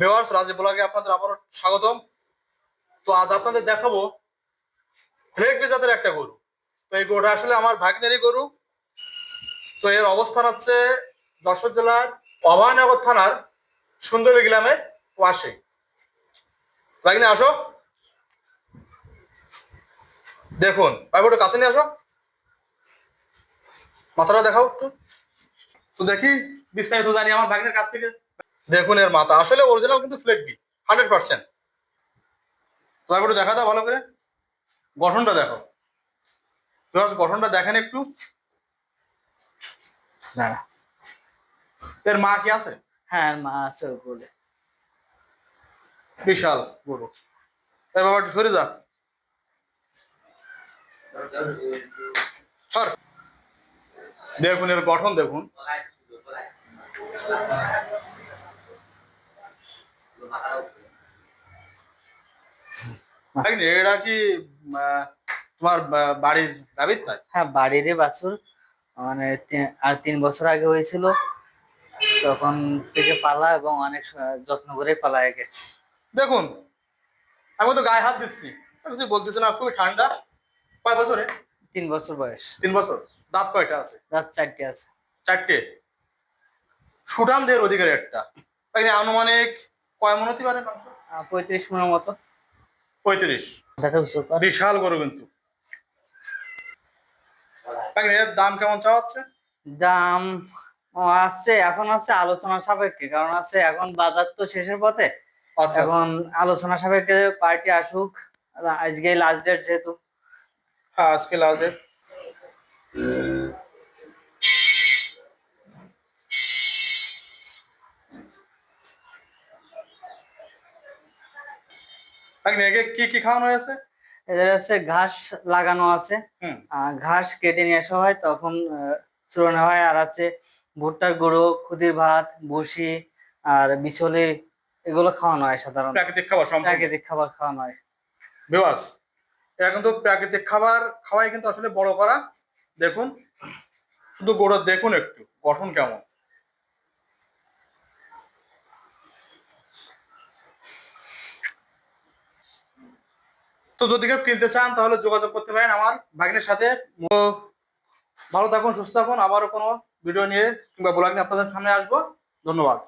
Viewers Rajib ব্লগে আপনাদের আবারও স্বাগতম। তো আজ আপনাদের দেখাবো ফ্লেক জাতের একটা গরু। তো এই গরুটা আসলে আমার ভাগ্নেরই গরু। তো এর অবস্থান হচ্ছে যশোর জেলার অভয়নগর থানার সুন্দরী গ্রামের পাশে। ভাগ্নে, আসো। দেখুন, ভাই, একটু কাছে নিয়ে আসো। মাথাটা দেখাও একটু। তো দেখি, বিস্তারিত জানি আমার ভাগ্নের কাছ থেকে। দেখুন এর মাথা। আসলে অরিজিনাল কিন্তু ফ্লেট বি হান্ড্রেড পার্সেন্ট তো একটু দেখা দাও ভালো করে। গঠনটা দেখো। গঠনটা দেখেন একটু। এর মা কি আছে? হ্যাঁ মা আছে বলে বিশাল গরু। এই বাবা একটু সরে যা। সর। দেখুন এর গঠন দেখুন। এটা কি তোমার বাড়ির তাই? হ্যাঁ বাড়িরই বাছুর মানে আর তিন বছর আগে হয়েছিল। তখন থেকে পালা এবং অনেক যত্ন করে পালা একে। দেখুন আমি তো গায়ে হাত দিচ্ছি। কিছু বলতেছি না খুবই ঠান্ডা। কয় বছরে তিন বছর বয়স। তিন বছর। দাঁত কয়টা আছে? রাত চারটে আছে। চারটে। সুঠাম দেহের অধিকারী একটা। আনুমানিক কয় মন হতে পারে মাংস? পঁয়ত্রিশ মনের মতো। পঁয়ত্রিশ। বিশাল গরু কিন্তু। এর দাম কেমন চাওয়া হচ্ছে? দাম ও, আসছে এখন আছে আলোচনা সাপেক্ষে কারণ আছে এখন বাজার তো শেষের পথে। আচ্ছা এখন আলোচনা সাপেক্ষে পার্টি আসুক আজকে লাস্ট ডেট যেহেতু। হ্যাঁ আজকে লাস্টে একদিন একে কি কি খাওয়ানো হয়েছে? এদের ঘাস লাগানো আছে। ঘাস কেটে নিয়ে আসা হয় তখন চুরানো হয়। আর আছে ভুট্টার গুঁড়ো খুদির ভাত ভুসি আর বিচলে এগুলো খাওয়ানো হয় সাধারণত। প্রাকৃতিক খাবার প্রাকৃতিক খাবার খাওয়ানো হয়। বিবাস এরা কিন্তু প্রাকৃতিক খাবার খাওয়াই কিন্তু আসলে বড় করা। দেখুন শুধু গোড়া দেখুন একটু গঠন কেমন। তো যদি কেউ কিনতে চান, তাহলে যোগাযোগ করতে পারেন আমার ভাগ্নের সাথে। ভালো থাকুন, সুস্থ থাকুন। আবারও কোনো ভিডিও নিয়ে কিংবা ব্লগ নিয়ে আপনাদের সামনে আসব। ধন্যবাদ।